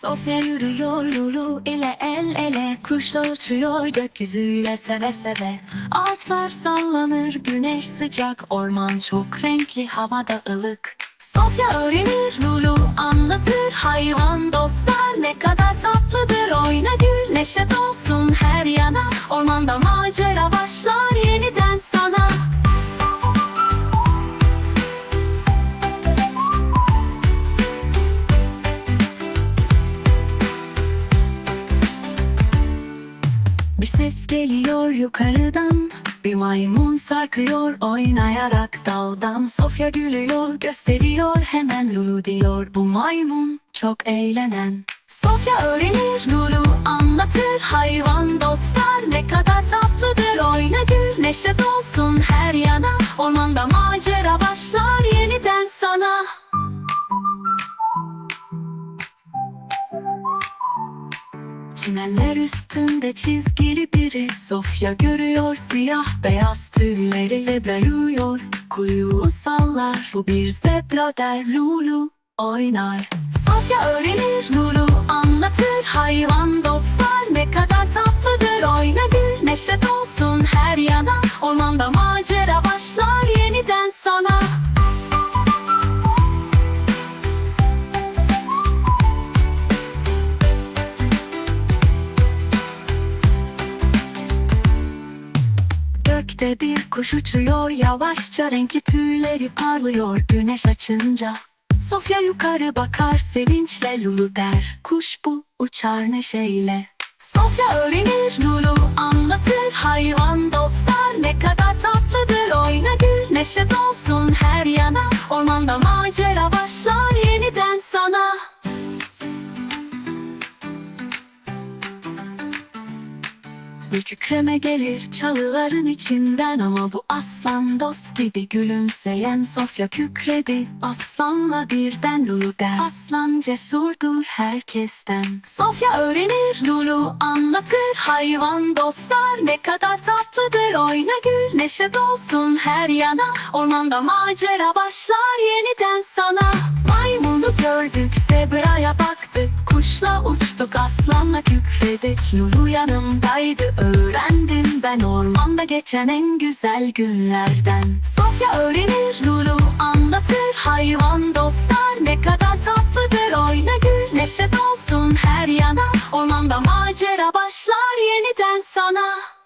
Sofya yürüyor Lulu ile el ele. Kuşlar uçuyor gökyüzüyle seve seve. Ağaçlar sallanır güneş sıcak Orman çok renkli havada ılık. Sofya öğrenir Lulu anlatır. Hayvan dostlar ne kadar tatlıdır. Oyna gül neşe dolsun her yana. Ormanda macera başlar ses geliyor yukarıdan. Bir maymun sarkıyor oynayarak daldan. Sofya gülüyor gösteriyor hemen Lulu diyor. Bu maymun çok eğlenen. Sofya öğrenir Lulu anlatır. Hayvan dostlar ne kadar tatlıdır. Oyna gül neşe dolsun her yana. Ormanda macera başlar yeniden sana Çimenler üstünde çizgili biri. Sofya görüyor siyah beyaz tüyleri. Zebra yürüyor kuyruğu sallar. Bu bir zebra der Lulu oynar. Sofya öğrenir Lulu anlatır. Hayvan dostlar ne kadar tatlıdır. Oyna gül neşe dolsun her yana. Ormanda macera Gökte bir kuş uçuyor yavaşça renkli tüyleri parlıyor güneş açınca. Sofya yukarı bakar sevinçle Lulu der Kuş bu uçar neşeyle. Sofya öğrenir Lulu anlatır Hayvan dostlar ne Bir kükreme gelir çalıların içinden Ama bu aslan dost gibi gülümseyen Sofya kükredi. Aslanla birden Lulu der. Aslan cesurdur herkesten. Sofya öğrenir Lulu anlatır. Hayvan dostlar ne kadar tatlıdır. Oyna gül neşe dolsun her yana. Ormanda macera başlar yeniden sana. Maymunu gördük güzeldi Nuru yanımdaydı öğrendim ben ormanda geçen en güzel günlerden. Sofya öğrenir Nuru anlatır. Hayvan dostlar ne kadar tatlıdır. Oyna gül neşe dolsun her yana. Ormanda macera başlar yeniden sana.